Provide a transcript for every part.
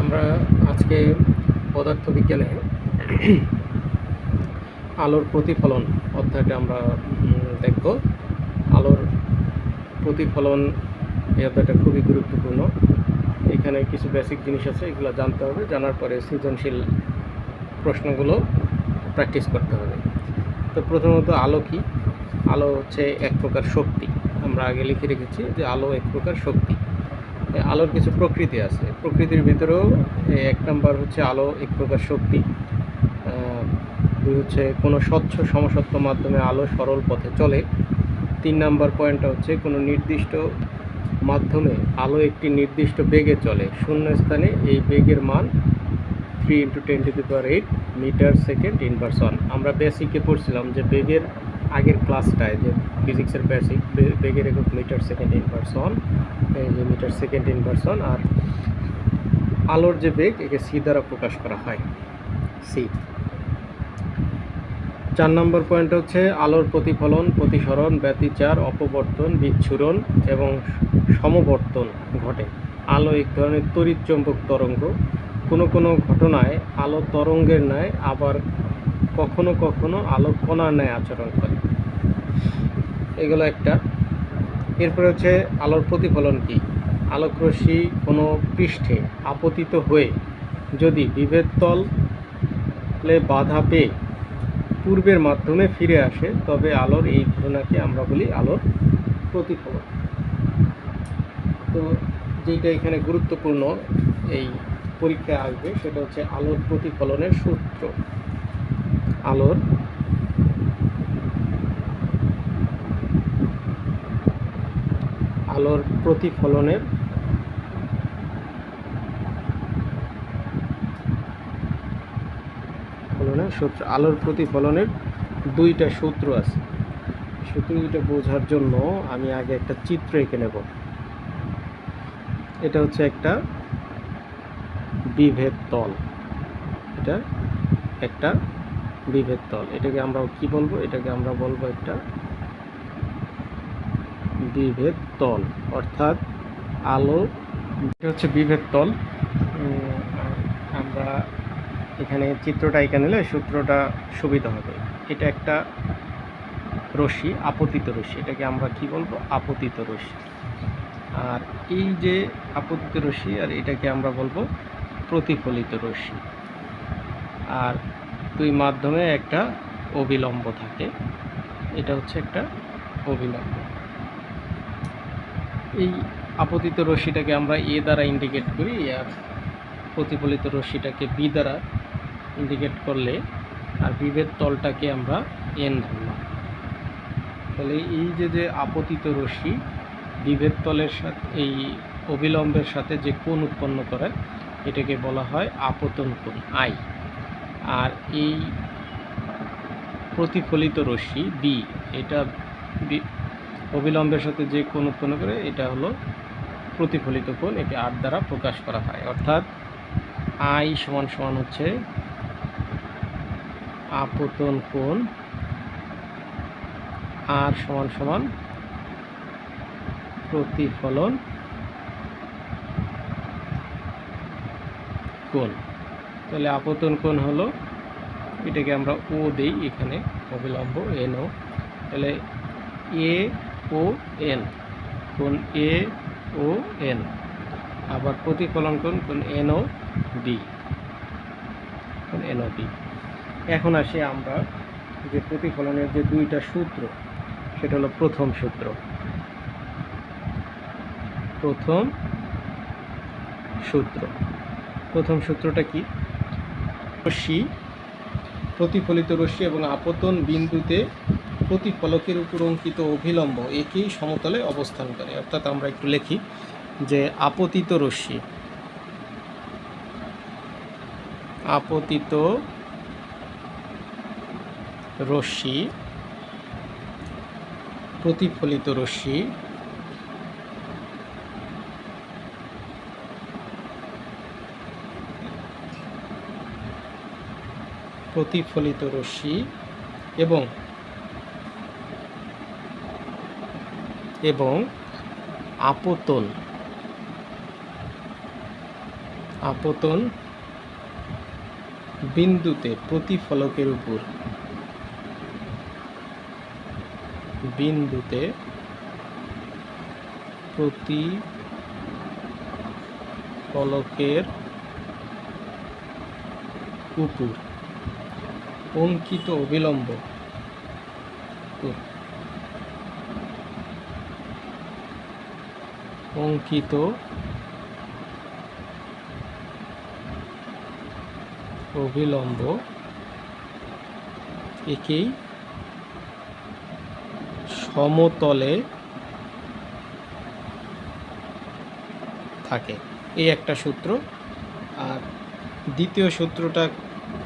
আমরা আজকে পদার্থবিজ্ঞানে আলোর প্রতিফলন অধ্যায়টা আমরা দেখব। আলোর প্রতিফলন এই অধ্যায়টা খুবই গুরুত্বপূর্ণ। এখানে কিছু বেসিক জিনিস আছে, এগুলো জানতে হবে। জানার পরে সৃজনশীল প্রশ্নগুলো প্র্যাকটিস করতে হবে। তো প্রথমত আলো কি? আলো হচ্ছে এক প্রকার শক্তি। আমরা আগে লিখে রেখেছি যে আলো এক প্রকার শক্তি। আলোর কিছু প্রকৃতি আছে। প্রকৃতির ভিতরেও এক নম্বর হচ্ছে আলো এক প্রকার শক্তি। দুই হচ্ছে কোনো স্বচ্ছ সমসত্ব মাধ্যমে আলো সরল পথে চলে। তিন নাম্বার পয়েন্টটা হচ্ছে কোনো নির্দিষ্ট মাধ্যমে আলো একটি নির্দিষ্ট বেগে চলে। শূন্য স্থানে এই বেগের মান three into ten to the power eight metre second inverse one আমরা বেসিকে পড়ছিলাম যে বেগের আগের ক্লাসটায় যে ফিজিক্সের বেসিক বেগের একক মিটার সেকেন্ড ইনভার্স ওয়ান এই যে মিটার সেকেন্ড ইনভার্স ওয়ান আর আলোর যে বেগ, একে সি দ্বারা প্রকাশ করা হয়। সি চার নম্বর পয়েন্ট হচ্ছে আলোর প্রতিফলন, প্রতিসরণ, ব্যতিচার, অপবর্তন, বিচ্ছুরণ এবং সমবর্তন ঘটে। আলো এক ধরনের তড়িৎ চৌম্বক তরঙ্গ। কোনো কোনো ঘটনায় আলো তরঙ্গের ন্যায়, আবার কখনো কখনো আলো কণার ন্যায় আচরণ করে। এগুলো একটা। এরপরে হচ্ছে আলোর প্রতিফলন কি? আলোকরশ্মি কোনো পৃষ্ঠে আপতিত হয়ে যদি বিভেদ তলে বাধা পেয়ে পূর্বের মাধ্যমে ফিরে আসে, তবে আলোর এই ঘটনাকে আমরা বলি আলোর প্রতিফলন। তো যেটা এখানে গুরুত্বপূর্ণ এই পরীক্ষায় আসবে, সেটা হচ্ছে আলোর প্রতিফলনের সূত্র। আলোর আলোর প্রতিফলনের ফলনের সূত্র, আলোর প্রতিফলনের দুইটা সূত্র আছে। সূত্র দুইটা বোঝার জন্য আমি আগে একটা চিত্র এঁকে নেব। এটা হচ্ছে একটা বিভেদ তল। এটা একটা বিভেদ তল। এটাকে আমরা কি বলব? এটাকে আমরা বলব একটা বিভেদ তল, অর্থাৎ আলো এটা হচ্ছে বিভেদ তল। আমরা এখানে চিত্রটা এখানে নিলে সূত্রটা সুবিধা হবে। এটা একটা রশ্মি, আপতিত রশ্মি। এটাকে আমরা কি বলব? আপতিত রশ্মি। আর এই যে আপতিত রশ্মি, আর এটাকে আমরা বলব প্রতিফলিত রশ্মি। আর দুই মাধ্যমে একটা অবিলম্ব থাকে। এটা হচ্ছে একটা অবিলম্ব। এই আপতিত রশ্মিটাকে আমরা এ দ্বারা ইন্ডিকেট করি আর প্রতিফলিত রশ্মিটাকে বি দ্বারা ইন্ডিকেট করলে আর বিভেদ তলটাকে আমরা এন ধরলাম। তাহলে এই যে যে আপতিত রশ্মি বিভেদ তলের সাথে, এই অবিলম্বের সাথে যে কোণ উৎপন্ন করে, এটাকে বলা হয় আপতন কোণ, আই। আর এই প্রতিফলিত রশ্মি বি, এটা অবিলম্বের সাথে যে কোণ উৎপন্ন করে, এটা হলো প্রতিফলিত কোণ এটি আর দ্বারা প্রকাশ করা হয়। অর্থাৎ আই সমান সমান হচ্ছে আপতন কোণ, আর সমান সমান প্রতিফলন কোণ। তাহলে আপতন কোণ হলো, এটাকে আমরা ও দেই এখানে, অবিলম্ব, এন ও। তাহলে এ ও এন কোণ এ ও এন আবার প্রতিফলন কোন? কোণ এন ও বি কোণ এন ও বি এখন আসি আমরা যে প্রতিফলনের যে দুইটা সূত্র, সেটা হলো প্রথম সূত্র। প্রথম সূত্র। প্রথম সূত্রটা কি? রশ্মি, প্রতিফলিত রশ্মি এবং আপতন বিন্দুতে প্রতিফলকের উপর অঙ্কিত অভিলম্ব একই সমতলে অবস্থান করে। অর্থাৎ আমরা একটু লিখি যে আপতিত রশ্মি। আপতিত রশ্মি, প্রতিফলিত রশ্মি প্রতিফলিত রশ্মি এবং এবং আপতন। আপতন বিন্দুতে প্রতিফলকের উপর। বিন্দুতে প্রতিফলকের উপর। অঙ্কিত অবিলম্ব। অঙ্কিত। অবিলম্ব একেই সমতলে থাকে। এই একটা সূত্র। আর দ্বিতীয় সূত্রটা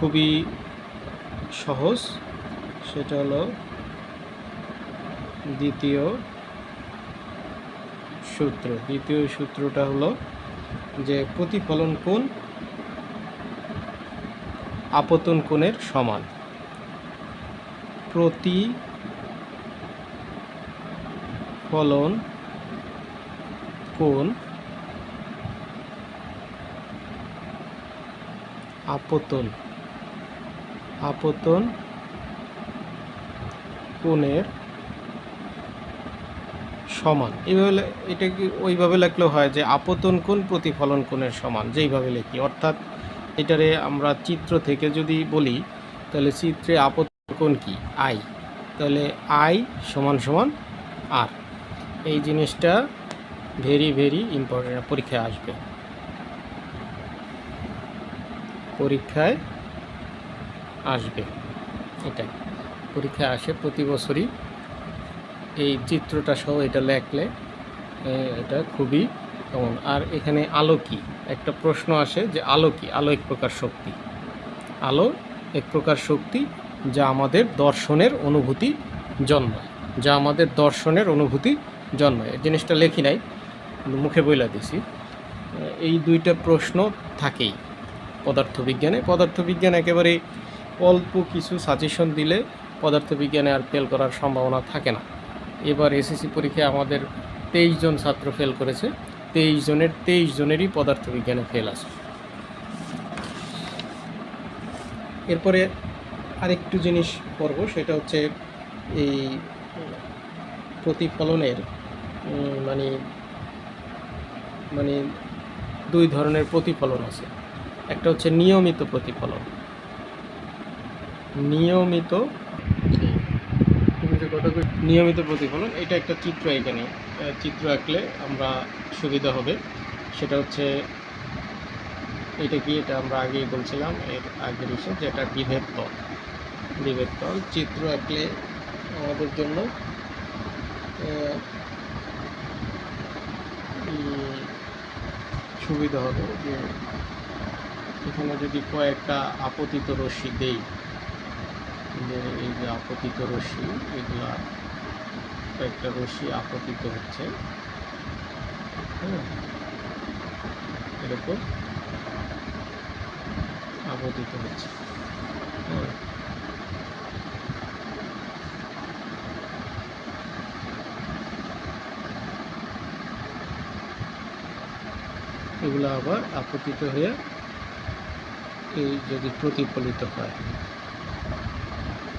খুবই সহজ। সেটা হলো দ্বিতীয় সূত্র, দ্বিতীয় সূত্রটা হলো যে প্রতিফলন কোণ আপতন কোণের সমান। প্রতি ফলন কোণ আপতন আপতন কোণের সমান? এইভাবে এটা কি ওইভাবে লিখলেও হয় যে আপতন কোণ প্রতিফলন কোণের সমান, যেইভাবে লিখি। অর্থাৎ এটারে আমরা চিত্র থেকে যদি বলি, তাহলে চিত্রে আপতন কোণ কি? আই। তাহলে আই সমান সমান আর। এই জিনিসটা ভেরি ভেরি ইম্পর্টেন্ট পরীক্ষায় আসবে। পরীক্ষায় আসবে। এটা পরীক্ষায় আসে প্রতি বছরই এই চিত্রটা সহ এটা লেখলে এটা খুবই কেমন। আর এখানে আলো কি একটা প্রশ্ন আসে যে আলো কি আলো এক প্রকার শক্তি। আলো এক প্রকার শক্তি যা আমাদের দর্শনের অনুভূতি জন্মায়, যা আমাদের দর্শনের অনুভূতি জন্মায়। এই জিনিসটা লেখি নাই মুখে বইলা দিছি। এই দুইটা প্রশ্ন থাকেই পদার্থবিজ্ঞানে। পদার্থবিজ্ঞান একেবারে অল্প কিছু সাজেশন দিলে পদার্থবিজ্ঞানে আর ফেল করার সম্ভাবনা থাকে না। এবার এসএসসি পরীক্ষায় আমাদের তেইশ জন ছাত্র ফেল করেছে। তেইশ জনের, তেইশ জনেরই পদার্থবিজ্ঞানে ফেল আছে। এরপরে আরেকটু জিনিস পড়ব সেটা হচ্ছে এই প্রতিফলনের মানে মানে দুই ধরনের প্রতিফলন আছে। একটা হচ্ছে নিয়মিত প্রতিফলন। নিয়মিত নিয়মিত প্রতিফলন, এটা একটা চিত্র এখানে চিত্র আঁকলে আমরা সুবিধা হবে। সেটা হচ্ছে, এটা কি, এটা আমরা আগেই বলছিলাম, এর আগের ইস্যু যেটা বিভেদ তল। বিভেদ তল, চিত্র আঁকলে আমাদের জন্য সুবিধা হবে যে এখানে যদি কয়েকটা আপতিত রশ্মি দেই যে এই যে আপতিত রশ্মি, এগুলা কয়েকটা রশ্মি আপতিত হচ্ছে। হ্যাঁ? এরকম আপতিত হচ্ছে। হ্যাঁ। এগুলো আবার আপতিত হয়ে এই যদি প্রতিফলিত হয়।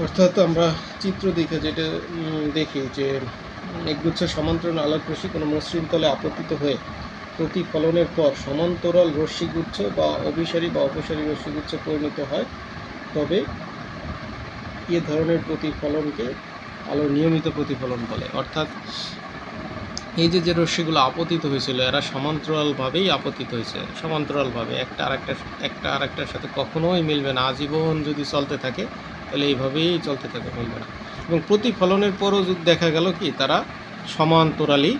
অর্থাৎ আমরা চিত্র দেখে যেটা দেখি যে একগুচ্ছ সমান্তরাল আলোক রশ্মি কোনো মসৃণ তলে আপতিত হয়ে প্রতিফলনের পর সমান্তরাল রশ্মিগুচ্ছ বা অভিসারী বা অপসারী রশ্মিগুচ্ছ পরিণত হয়। তবে এ ধরনের প্রতিফলনকে আলো নিয়মিত প্রতিফলন বলে। অর্থাৎ এই যে যে রশ্মিগুলো আপতিত হয়েছিল, এরা সমান্তরালভাবেই আপতিত হয়েছে। সমান্তরালভাবে একটা আরেকটা, একটা আরেকটার সাথে কখনোই মিলবে না। আজীবন যদি চলতে থাকে তাহলে এইভাবেই চলতে থাকে না এবং প্রতিফলনের পরও দেখা গেল কি, তারা সমান্তরালই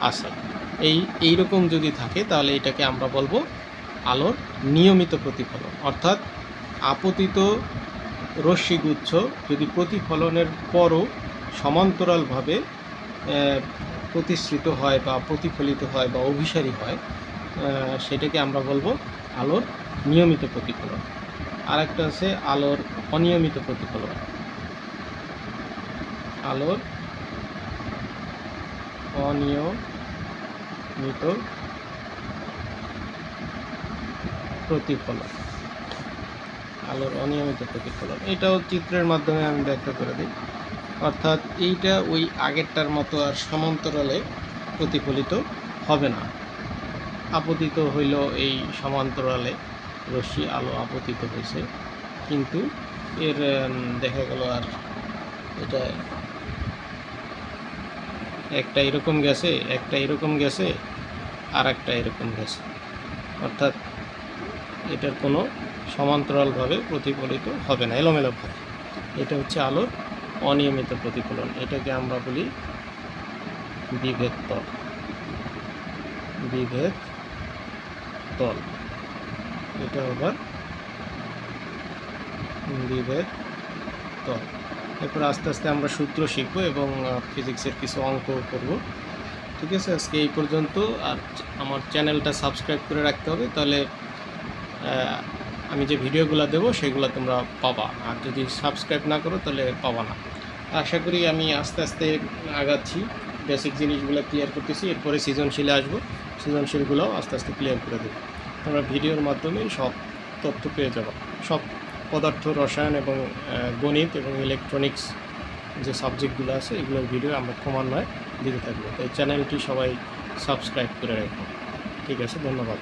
আসে এই, এইরকম যদি থাকে, তাহলে এটাকে আমরা বলব আলোর নিয়মিত প্রতিফলন। অর্থাৎ আপতিত রশ্মিগুচ্ছ যদি প্রতিফলনের পরও সমান্তরালভাবে প্রতিশ্রিত হয় বা প্রতিফলিত হয় বা অভিসারী হয় সেটাকে আমরা বলব আলোর নিয়মিত প্রতিফলন। আর একটা আছে আলোর অনিয়মিত প্রতিফলন। আলোর অনিয়মিত প্রতিফলন। আলোর অনিয়মিত প্রতিফলন। এটাও চিত্রের মাধ্যমে আমি ব্যাখ্যা করে দিই। অর্থাৎ এইটা ওই আগেরটার মতো আর সমান্তরালে প্রতিফলিত হবে না। আপতিত হইল এই সমান্তরালে। রশ্মি আলো আপতিত হয়েছে। কিন্তু এর দেখা গেল আর এটা একটা এরকম গেছে, একটা এরকম গেছে, আর একটা এরকম গেছে। অর্থাৎ এটার কোনো সমান্তরালভাবে প্রতিফলিত হবে না, এলোমেলোভাবে। এটা হচ্ছে আলোর অনিয়মিত প্রতিফলন। এটাকে আমরা বলি বিভেদ তল। বিভেদ তল। এটা আবার বিভেদ তল এরপর আস্তে আস্তে আমরা সূত্র শিখব এবং ফিজিক্সের কিছু অঙ্ক করব। ঠিক আছে? আজকে এই পর্যন্ত। আর আমার চ্যানেলটা সাবস্ক্রাইব করে রাখতে হবে। তাহলে আমি যে ভিডিওগুলো দেবো, সেগুলো তোমরা পাবা। আর যদি সাবস্ক্রাইব না করো, তাহলে পাবা না। আশা করি আমি আস্তে আস্তে আগাচ্ছি। বেসিক জিনিসগুলো ক্লিয়ার করতেছি। এরপরে সৃজনশীলে আসব। সৃজনশীলগুলোও আস্তে আস্তে ক্লিয়ার করে দেবো। তোমরা ভিডিওর মাধ্যমে সব তথ্য পেয়ে যাব। সব পদার্থ, রসায়ন এবং গণিত এবং ইলেকট্রনিক্স যে সাবজেক্টগুলো আছে, এগুলোর ভিডিও আমরা ক্রমান্বয়ে দিতে থাকব। তাই চ্যানেলটি সবাই সাবস্ক্রাইব করে রাখব ঠিক আছে, ধন্যবাদ।